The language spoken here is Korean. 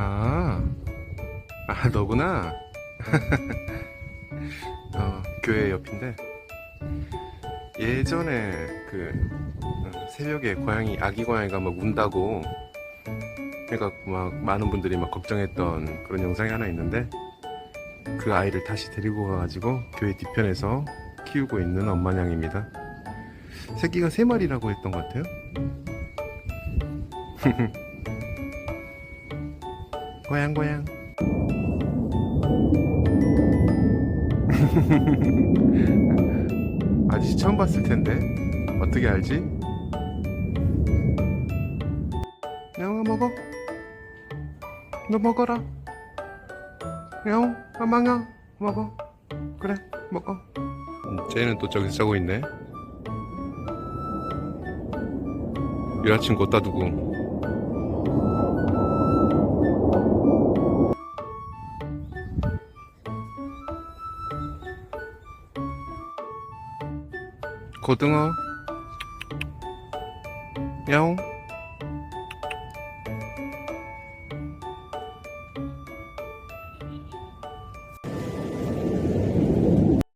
아, 아 너구나. 어, 교회 옆인데 예전에 그 어, 새벽에 고양이 아기 고양이가 막 운다고 해갖고 막 많은 분들이 막 걱정했던 그런 영상이 하나 있는데 그 아이를 다시 데리고 가가지고 교회 뒤편에서 키우고 있는 엄마냥입니다. 새끼가 세 마리라고 했던 것 같아요. 고양 고양. 아저씨 처음 봤을 텐데 어떻게 알지? 야옹아 먹어. 너 먹어라. 야옹, 아망아 먹어. 그래 먹어. 음, 쟤는 또 저기서 자고 있네. 여자친구 어디다 두고 고등어. 야옹